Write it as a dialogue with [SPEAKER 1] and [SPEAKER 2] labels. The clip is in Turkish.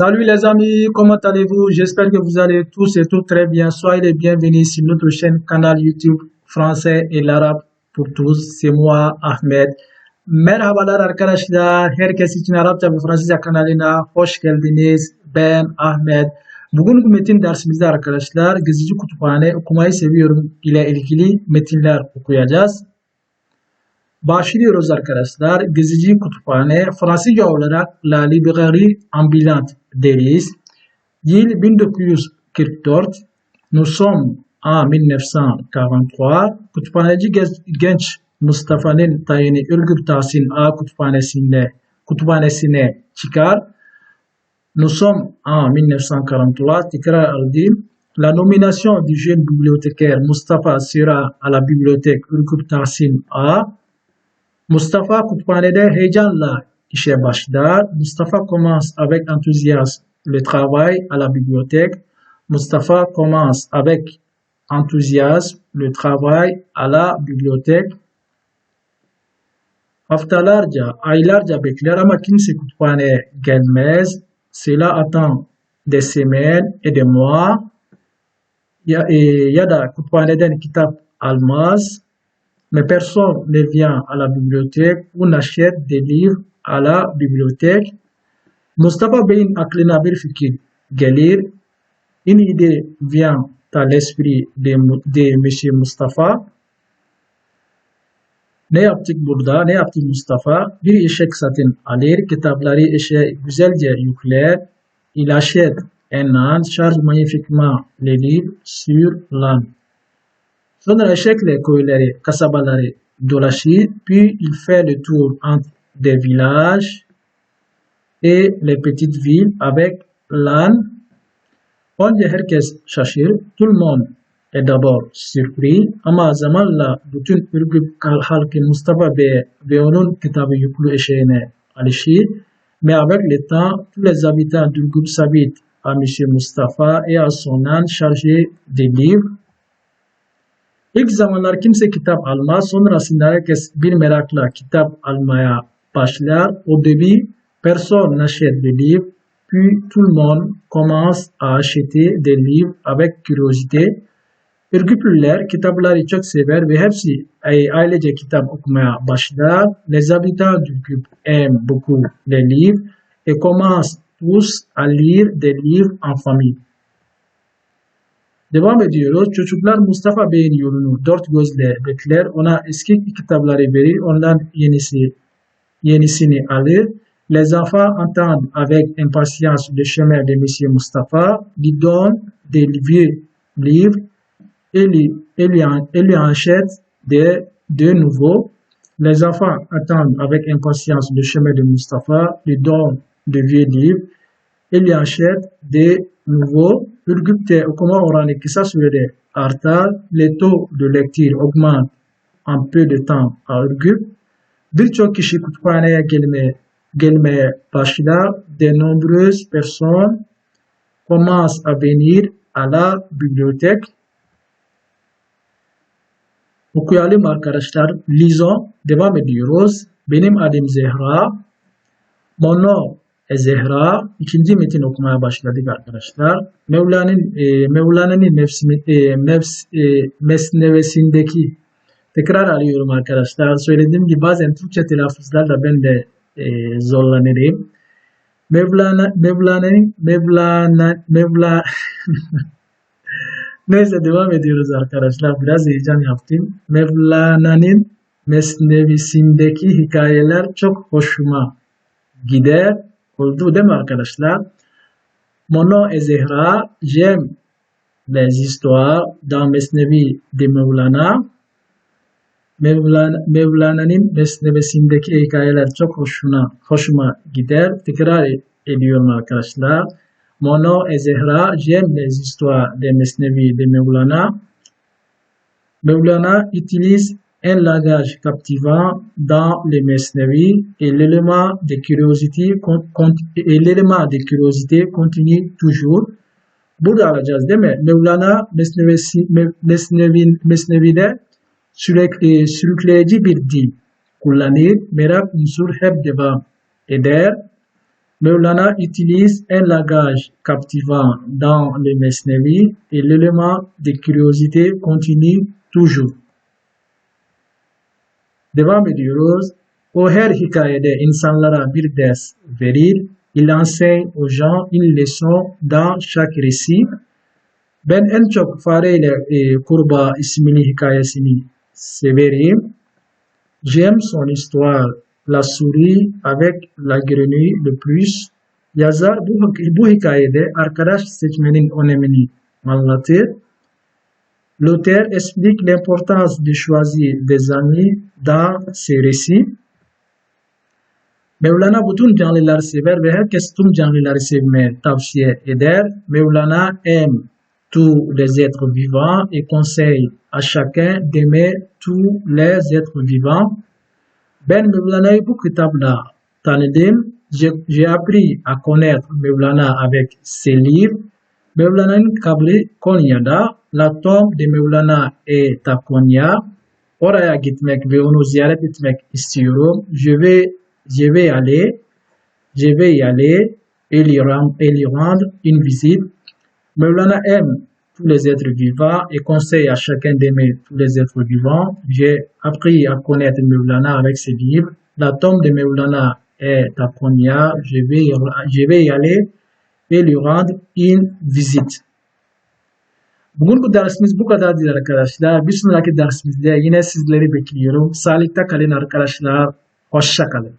[SPEAKER 1] Salut les amis, comment allez-vous? J'espère que vous allez tous et toutes très bien. Soyez les bienvenus sur notre chaîne canal YouTube français et l'arabe pour tous. C'est moi Ahmed. Merhabalar arkadaşlar. Herkes için Arapça ve Fransızca kanalına hoş geldiniz. Ben Ahmed. Bugün bu metin dersimizde arkadaşlar Gezici Kütüphane okumayı seviyorum ile ilgili metinler okuyacağız. Başlıyoruz arkadaşlar. Gezici Kütüphane Fransızca olarak La Librairie Ambulante deriz. Yıl 1944. Nous sommes en 1943. Kütüphaneci genç Mustafa'nın tayini Ürgüp Tahsin A kütüphanesine, kütüphanesine çıkar. Nous sommes en 1943. Tekrar alayım. La nomination du jeune bibliothécaire Mustafa sera à la bibliothèque Ürgüp Tahsin A. Mustafa kütüphanede heyecanla işe başlar. Mustafa commence avec enthousiasme le travail à la bibliothèque. Mustafa commence avec enthousiasme le travail à la bibliothèque. Haftalarca, aylarca bekler ama kimse kütüphaneye gelmez. Cela attend des semaines et des mois. Ya, e, ya da kütüphaneden kitap almaz. Mais personne ne vient à la bibliothèque ou n'achète des livres à la bibliothèque. Mustafa Bey'in aklına bir fikir gelir. Une idée vient à l'esprit de, de Monsieur Mustafa. Ne yaptık burada? Ne yaptı Mustafa? Bir eşek satın alır, kitapları eşeğe güzelce yükler. Il achète un âne, charge magnifiquement les livres sur l'âne. Sonra eşekle köyleri, kasabaları dolaşır, puis il fait le tour entre des villages et les petites villes avec l'âne. Önce herkes şaşır, tout le monde est d'abord surpris ama zamanla bütün Ürgüp halkı Mustafa Bey ve onun kitabı yüklü eşeğine alışır. Mais avec le temps, tous les habitants d'Ürgüp s'habitent à Monsieur Mustafa et à son âne chargé de livres. İlk zamanlar kimse kitap almaz. Sonrasında herkes bir merakla kitap almaya başlar. Au début, personne n'achète de livres. Puis tout le monde commence à acheter des livres avec curiosité. Ürgüplüler kitapları çok sever ve hepsi e, ailece kitap okumaya başlar. Les habitants d'Ürgüp aiment beaucoup les livres et commencent tous à lire des livres en famille. Devam ediyoruz. Çocuklar Mustafa Bey'in yolunu dört gözle bekler. Ona eski kitapları verir. Ondan yenisi yenisini alır. Les enfants entendent avec impatience le chemin de Monsieur Mustafa, lui donnent des vieux livres et lui, et lui, en- et lui de, de nouveaux. Les enfants attendent avec impatience le chemin de Mustafa, lui donnent de vieux livres et lui achètent de nouveaux. Ürgüp'te okuma oranı kısa sürede artar. Le taux de lecture augmente en peu de temps à Ürgüp. Birçok kişi kütüphaneye gelmeye, gelmeye başlar. De nombreuses personnes commencent à venir à la bibliothèque. Okuyalım arkadaşlar. Lisons. Devam ediyoruz. Benim adım Zehra. Mon nom Zehra. İkinci metin okumaya başladık arkadaşlar. Mevla'nın e, Mevlana'nın nefsimi, e, nefs, e, mesnevesindeki tekrar alıyorum arkadaşlar. Söylediğim gibi bazen Türkçe telaffuzlarla ben de e, zorlanırım. Mevlana, Mevlana'nın Mevlana, Mevla Neyse devam ediyoruz arkadaşlar. Biraz heyecan yaptım. Mevlana'nın mesnevisindeki hikayeler çok hoşuma gider. Oldu değil mi arkadaşlar? Mon nom est Zehra. J'aime les histoires dans Mesnevi de Mevlana. Mevlana, Mevlana'nın mesnevesindeki hikayeler çok hoşuna, hoşuma gider. Tekrar ediyorum arkadaşlar. Mon nom Zehra. J'aime les histoires de Mesnevi de Mevlana. Mevlana utilise un langage captivant dans les Mesnevi et l'élément de curiosité continue toujours. Burada alacağız değil Mesnevi'de sürekli sürükleyici bir dil kullanır. Merak unsur eder. Mevlana utilise un langage captivant dans le Mesnevi et l'élément de curiosité continue toujours. Devam ediyoruz. O her hikayede insanlara bir ders verir. Il enseigne aux gens une leçon dans chaque récit. Ben en çok fareyle e, kurbağa ismini hikayesini severim. J'aime son histoire. La souris avec la grenouille le plus. Yazar bu, bu hikayede arkadaş seçmenin önemini anlatır. L'auteur explique l'importance de choisir des amis dans ses récits. Mevlana bütün sever ve herkes tüm canlıları sevmeye tavsiye eder. Mevlana aime tous les êtres vivants et conseille à chacun d'aimer tous les êtres vivants. Ben Mevlana'yı bu kitapla tanıdım. J'ai j'ai appris à connaître Mevlana avec ses livres. Mevlana'nın Konya'da. La tombe de Mevlana est à Konya. Oraya gitmek ve onu ziyaret etmek istiyorum. Je vais, je vais aller, je vais y aller et lui rendre, une visite. Mevlana aime tous les êtres vivants et conseille à chacun d'aimer tous les êtres vivants. J'ai appris à connaître Mevlana avec ses livres. La tombe de Mevlana est à Konya. Je vais, je vais y aller lui rendre une visite. Bugünkü dersimiz bu kadardır arkadaşlar. Bir sonraki dersimizde yine sizleri bekliyorum. Sağlıkta kalın arkadaşlar. Hoşça kalın.